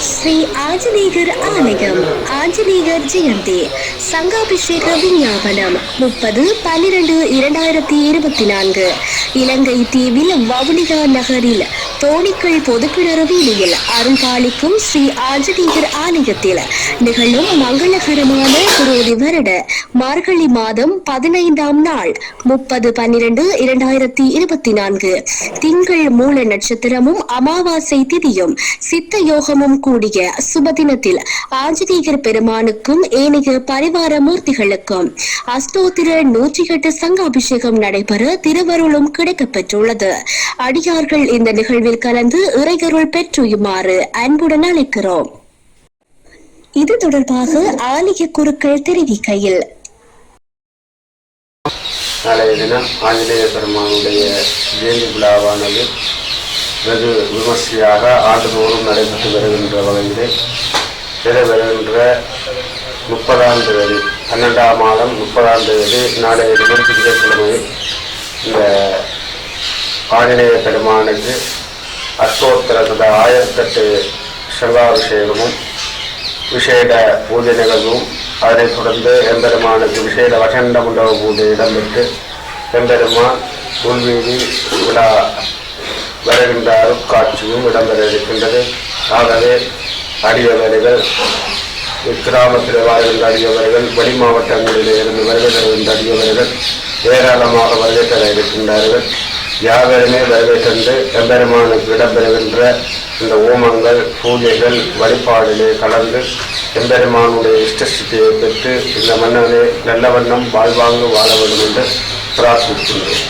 ஸ்ரீ ஆஞ்சநேயர் ஆலயம். ஆஞ்சநேயர் ஜெயந்தி. சங்காபிஷேக விஞ்ஞாபனம். முப்பது பன்னிரண்டு இரண்டாயிரத்தி இருபத்தி நான்கு. இலங்கை தீவில் வவுனிகா நகரில் தோணிக்கள் பொதுக்கிணறு வீதியில் அருங்காலிக்கும் ஸ்ரீ ஆஞ்சநேயர் ஆலயத்தில் நிகழும் மங்களகரமான குரோதி வருட மார்கழி மாதம் பதினைந்தாம் நாள் முப்பது பன்னிரண்டு இரண்டாயிரத்தி இருபத்தி நான்கு. திங்கள் மூல நட்சத்திரமும் அமாவாசை திதியும் சித்த யோகமும் கூடிய சுபதினத்தில் ஆஞ்சநேயர் பெருமானுக்கும் ஏனைய பரிவார மூர்த்திகளுக்கும் அஸ்தோத்திர நூற்றி எட்டு சங்காபிஷேகம் நடைபெற திருவருளும் கிடைக்கப்பெற்றுள்ளது. அடியார்கள் இந்த நிகழ்வு நிகழ்வில் கலந்து இறைகருள் பெற்றுயுமாறு அன்புடன் அழைக்கிறோம். இது தொடர்பாக ஆலய குருக்கள் தெரிவிக்கையில். நாளைய தினம் ஆஞ்சநேய பெருமானுடைய ஜெயந்தி விழாவானது வெகு விமர்சையாக ஆண்டுதோறும் நடைபெற்று வருகின்ற வகையிலே நிறைவேறுகின்ற முப்பதாம் தேதி பன்னெண்டாம் மாதம் முப்பதாம் தேதி நாளைய தினம் திங்கட்கிழமை இந்த ஆஞ்சநேய பெருமானுக்கு அஷ்டோத்தர ததா ஆயிரத்தெட்டு சங்காபிஷேகமும் விசேட பூஜை நிகழ்வும் அதனைத் தொடர்ந்து எம்பெருமானுக்கு விசேட வசண்ட மண்டப பூஜை இடம்பெற்று எம்பெருமான் உள்வீதி விழா வருகின்ற அருட்காட்சியும் இடம்பெற இருக்கின்றது. ஆகவே அடியவர்கள் இக்கிராமத்தில் வாழ்கின்ற அடியவர்கள் வெளி மாவட்டங்களில் இருந்து வருகை தருகின்ற அடியவர்கள் ஏராளமாக வருகை தர இருக்கின்றார்கள். யாவருமே வருகை தந்து எம்பெருமானுக்கு இடம்பெறுகின்ற இந்த ஓமங்கள் பூஜைகள் வழிபாடிலே கலந்து எம்பெருமானுடைய இஷ்டசித்தியை பெற்று இந்த மன்னனை நல்ல வண்ணம் வாழ்வாங்கு வாழ வேண்டும் என்று பிரார்த்திக்கின்றேன்.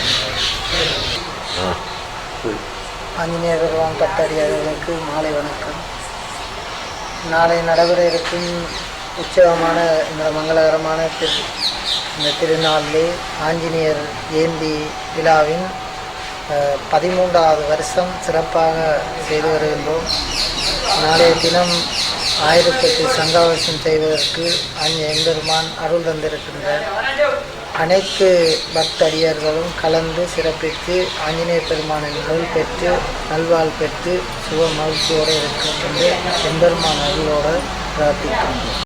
ஆஞ்சநேய பெருமான் பட்டடியார்களுக்கு மாலை வணக்கம். நாளை நடைபெற இருக்கும் உற்சவமான இந்த மங்களகரமான திரு இந்த திருநாளிலே ஆஞ்சநேயர் ஏந்தி விழாவின் பதிமூன்றாவது வருஷம் சிறப்பாக செய்து வருகின்றோம். நாளைய தினம் ஆயிரத்தெட்டு சங்காவசம் செய்வதற்கு அஞ்ச எம்பெருமான் அருள் தந்திருக்கின்ற அனைத்து பக்தடியர்களும் கலந்து சிறப்பித்து ஆஞ்சநேய பெருமானின் அருள் பெற்று நல்வாழ் பெற்று சுக மகிழ்ச்சியோடு இருக்கின்ற எம்பெருமான் அருளோடு பிரார்த்திக்கின்றோம்.